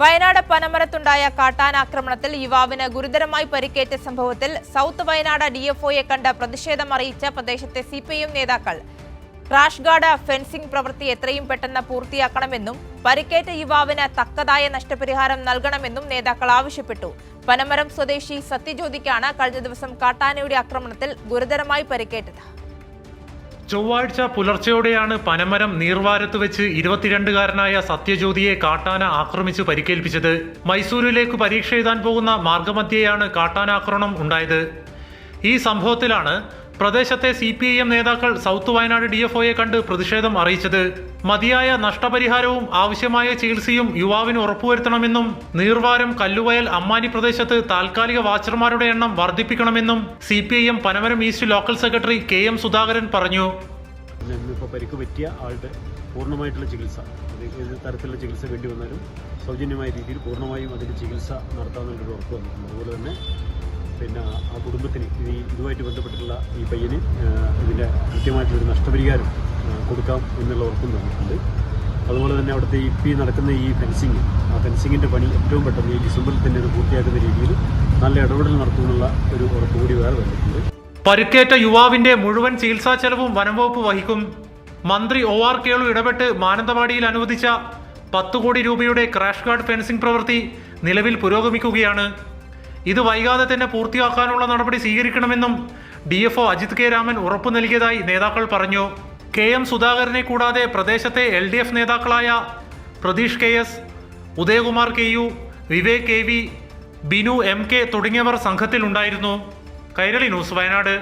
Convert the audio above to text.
വയനാട് പനമരത്തുണ്ടായ കാട്ടാനാക്രമണത്തിൽ യുവാവിന് ഗുരുതരമായി പരിക്കേറ്റ സംഭവത്തിൽ സൗത്ത് വയനാട് ഡിഎഫ്ഒയെ കണ്ട് പ്രതിഷേധം അറിയിച്ച പ്രദേശത്തെ സിപിഐഎം നേതാക്കൾ. റാഷ് ഗാർഡ് ഫെൻസിംഗ് പ്രവൃത്തി എത്രയും പെട്ടെന്ന് പൂർത്തിയാക്കണമെന്നും പരിക്കേറ്റ യുവാവിന് തക്കതായ നഷ്ടപരിഹാരം നൽകണമെന്നും നേതാക്കൾ ആവശ്യപ്പെട്ടു. പനമരം സ്വദേശി സത്യജ്യോതിക്കാണ് കഴിഞ്ഞ ദിവസം കാട്ടാനയുടെ ആക്രമണത്തിൽ ഗുരുതരമായി പരിക്കേറ്റത്. ചൊവ്വാഴ്ച പുലർച്ചെയോടെയാണ് പനമരം നീർവാരത്ത് വെച്ച് ഇരുപത്തിരണ്ടുകാരനായ സത്യജ്യോതിയെ കാട്ടാന ആക്രമിച്ച് പരിക്കേൽപ്പിച്ചത്. മൈസൂരിലേക്ക് പരീക്ഷ എഴുതാൻ പോകുന്ന മാർഗമധ്യയാണ് കാട്ടാനാക്രമണം ഉണ്ടായത്. ഈ സംഭവത്തിലാണ് പ്രദേശത്തെ സി പി ഐ എം നേതാക്കൾ സൗത്ത് വയനാട് ഡി എഫ് ഒയെ കണ്ട് പ്രതിഷേധം അറിയിച്ചത്. മതിയായ നഷ്ടപരിഹാരവും ആവശ്യമായ ചികിത്സയും യുവാവിന് ഉറപ്പുവരുത്തണമെന്നും നീർവാരം കല്ലുവയൽ അമ്മാനി പ്രദേശത്ത് താൽക്കാലിക വാച്ചർമാരുടെ എണ്ണം വർദ്ധിപ്പിക്കണമെന്നും C P I M Panamaram east local secretary K M Sudhakaran പറഞ്ഞു. തരത്തിലുള്ള ചികിത്സ വേണ്ടി വന്നാലും സൗജന്യമായ രീതിയിൽ പൂർണമായും അതിന് ചികിത്സ നടത്താമെന്നുള്ളൊരു ഉറപ്പ് വന്നിട്ടുണ്ട്. അതുപോലെ തന്നെ പിന്നെ ആ കുടുംബത്തിന് ഈ ഇതുമായിട്ട് ബന്ധപ്പെട്ടിട്ടുള്ള ഈ പയ്യന് ഇതിന്റെ കൃത്യമായിട്ടുള്ളൊരു നഷ്ടപരിഹാരം കൊടുക്കാം എന്നുള്ള ഉറപ്പും തന്നിട്ടുണ്ട്. അതുപോലെ തന്നെ അവിടുത്തെ ഈ പി നടക്കുന്ന ഈ ഫെൻസിങ് ആ ഫെൻസിങ്ങിന്റെ പണി ഏറ്റവും പെട്ടെന്ന് ഈ ഡിസംബറിൽ തന്നെ അത് പൂർത്തിയാക്കുന്ന രീതിയിൽ നല്ല ഇടപെടൽ നടത്തുമെന്നുള്ള ഒരു ഉറപ്പ് കൂടി വേറെ വന്നിട്ടുണ്ട്. പരിക്കേറ്റ യുവാവിന്റെ മുഴുവൻ ചികിത്സാ ചെലവും വനംവകുപ്പ് വഹിക്കും. മന്ത്രി ഒ ആർ കേളു ഇടപെട്ട് മാനന്തവാടിയിൽ അനുവദിച്ച പത്ത് കോടി രൂപയുടെ ക്രാഷ് ഗാർഡ് ഫെൻസിംഗ് പ്രവൃത്തി നിലവിൽ പുരോഗമിക്കുകയാണ്. ഇത് വൈകാതെ തന്നെ പൂർത്തിയാക്കാനുള്ള നടപടി സ്വീകരിക്കണമെന്നും D F O Ajith K Raman ഉറപ്പു നൽകിയതായി നേതാക്കൾ പറഞ്ഞു. കെ എം സുധാകരനെ കൂടാതെ പ്രദേശത്തെ എൽ ഡി എഫ് നേതാക്കളായ Pratheesh K S Udayakumar K U Vivek K V Binu M K തുടങ്ങിയവർ സംഘത്തിലുണ്ടായിരുന്നു. കൈരളി ന്യൂസ് വയനാട്.